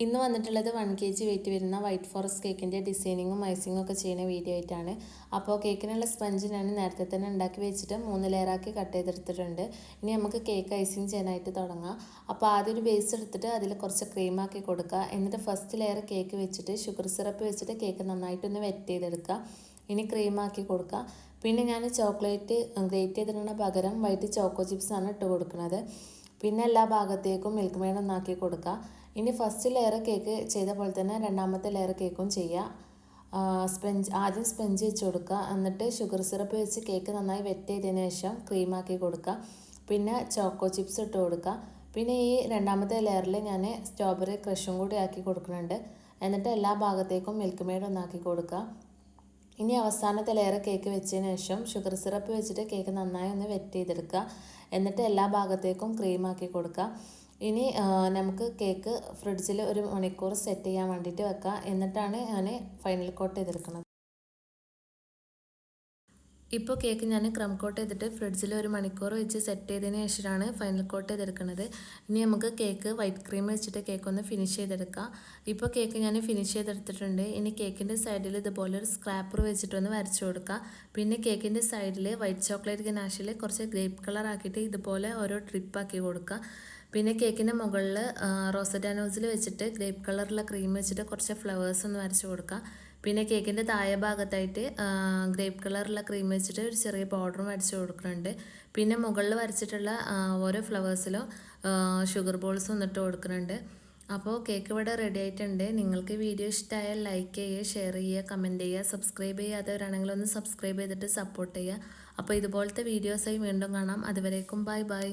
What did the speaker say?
ഇന്ന് വന്നിട്ടുള്ളത് one K G weight വരുന്ന വൈറ്റ് ഫോറസ്റ്റ് കേക്കിന്റെ ഡിസൈനിങ്ങും ഐസിങ്ങും ഒക്കെ ചെയ്യുന്ന വീഡിയോ ആയിട്ടാണ്. അപ്പോൾ കേക്കിനുള്ള സ്പഞ്ച് ഞാൻ നേരത്തെ തന്നെ ഉണ്ടാക്കി വെച്ചിട്ട് മൂന്ന് ലെയറാക്കി കട്ട് ചെയ്തെടുത്തിട്ടുണ്ട്. ഇനി നമുക്ക് കേക്ക് ഐസിങ് ചെയ്യാനായിട്ട് തുടങ്ങാം. അപ്പോൾ ആദ്യം ഒരു ബേസ് എടുത്തിട്ട് അതിൽ കുറച്ച് ക്രീമാക്കി കൊടുക്കുക. എന്നിട്ട് ഫസ്റ്റ് ലെയർ കേക്ക് വെച്ചിട്ട് ഷുഗർ സിറപ്പ് വെച്ചിട്ട് കേക്ക് നന്നായിട്ടൊന്ന് വെറ്റ് ചെയ്തെടുക്കുക. ഇനി ക്രീമാക്കി കൊടുക്കുക. പിന്നെ ഞാൻ ചോക്ലേറ്റ് ഗ്രേറ്റ് ചെയ്തിട്ടുള്ള പകരം വൈറ്റ് ചോക്കോ ചിപ്സാണ് ഇട്ട് കൊടുക്കുന്നത്. പിന്നെ എല്ലാ ഭാഗത്തേക്കും മിൽക്ക് മെയ്ഡ് ഒന്നാക്കി കൊടുക്കുക. ഇനി ഫസ്റ്റ് ലെയർ കേക്ക് ചെയ്ത പോലെ തന്നെ രണ്ടാമത്തെ ലെയർ കേക്കും ചെയ്യുക സ്പെഞ്ച് ആദ്യം സ്പെഞ്ച് വെച്ച് കൊടുക്കുക. എന്നിട്ട് ഷുഗർ സിറപ്പ് വെച്ച് കേക്ക് നന്നായി വെറ്റ് ചെയ്തതിന് ശേഷം ക്രീമാക്കി കൊടുക്കുക. പിന്നെ ചോക്കോ ചിപ്സ് ഇട്ട് കൊടുക്കുക. പിന്നെ ഈ രണ്ടാമത്തെ ലെയറിൽ ഞാൻ സ്ട്രോബെറി ക്രഷും കൂടി ആക്കി കൊടുക്കുന്നുണ്ട്. എന്നിട്ട് എല്ലാ ഭാഗത്തേക്കും മിൽക്ക് മെയ്ഡ് ഒന്നാക്കി കൊടുക്കുക. ഇനി അവസാനത്തെ ലെയർ കേക്ക് വെച്ചതിന് ശേഷം ഷുഗർ സിറപ്പ് വെച്ചിട്ട് കേക്ക് നന്നായി ഒന്ന് വെറ്റ് ചെയ്തെടുക്കുക. എന്നിട്ട് എല്ലാ ഭാഗത്തേക്കും ക്രീമാക്കി കൊടുക്കുക. ഇനി നമുക്ക് കേക്ക് ഫ്രിഡ്ജിൽ ഒരു മണിക്കൂർ സെറ്റ് ചെയ്യാൻ വേണ്ടിയിട്ട് വെക്കാം. എന്നിട്ടാണ് ഞാൻ ഫൈനൽ കോട്ട് ചെയ്തെടുക്കുന്നത്. ഇപ്പോൾ കേക്ക് ഞാൻ ക്രം കോട്ട് ചെയ്തിട്ട് ഫ്രിഡ്ജിൽ ഒരു മണിക്കൂർ വെച്ച് സെറ്റ് ചെയ്തതിന് ശേഷമാണ് ഫൈനൽ കോട്ട് ചെയ്തെടുക്കുന്നത്. ഇനി നമുക്ക് കേക്ക് വൈറ്റ് ക്രീം വെച്ചിട്ട് കേക്ക് ഒന്ന് ഫിനിഷ് ചെയ്തെടുക്കാം. ഇപ്പോൾ കേക്ക് ഞാൻ ഫിനിഷ് ചെയ്തെടുത്തിട്ടുണ്ട്. ഇനി കേക്കിന്റെ സൈഡിൽ ഇതുപോലെ ഒരു സ്ക്രാപ്പർ വെച്ചിട്ടൊന്ന് വരച്ചു കൊടുക്കാം. പിന്നെ കേക്കിന്റെ സൈഡിൽ വൈറ്റ് ചോക്ലേറ്റ് ഗനാഷിൽ കുറച്ച് ഗ്രേപ്പ് കളർ ആക്കിയിട്ട് ഇതുപോലെ ഓരോ ട്രിപ്പാക്കി കൊടുക്കുക പിന്നെ കേക്കിന്റെ മുകളിൽ റോസറ്റാനോസിൽ വെച്ചിട്ട് ഗ്രേപ്പ് കളറുള്ള ക്രീം വെച്ചിട്ട് കുറച്ച് ഫ്ലവേഴ്സ് ഒന്ന് വരച്ച് കൊടുക്കുക പിന്നെ കേക്കിന്റെ താഴെ ഭാഗത്തായിട്ട് ഗ്രേപ്പ് കളറുള്ള ക്രീം വെച്ചിട്ട് ഒരു ചെറിയ ബോർഡറും വരച്ച് കൊടുക്കുന്നുണ്ട്. പിന്നെ മുകളിൽ വരച്ചിട്ടുള്ള ഓരോ ഫ്ലവേഴ്സിലും ഷുഗർ ബോൾസ് ഒന്നിട്ട് കൊടുക്കുന്നുണ്ട്. അപ്പോൾ കേക്ക് ഇവിടെ റെഡി ആയിട്ടുണ്ട്. നിങ്ങൾക്ക് വീഡിയോ ഇഷ്ടമായാൽ ലൈക്ക് ചെയ്യുക ഷെയർ ചെയ്യുക കമന്റ് ചെയ്യുക സബ്സ്ക്രൈബ് ചെയ്യാത്തവരാണെങ്കിൽ ഒന്ന് സബ്സ്ക്രൈബ് ചെയ്തിട്ട് സപ്പോർട്ട് ചെയ്യുക. അപ്പോൾ ഇതുപോലത്തെ വീഡിയോസായി വീണ്ടും കാണാം. അതുവരേക്കും ബൈ ബൈ.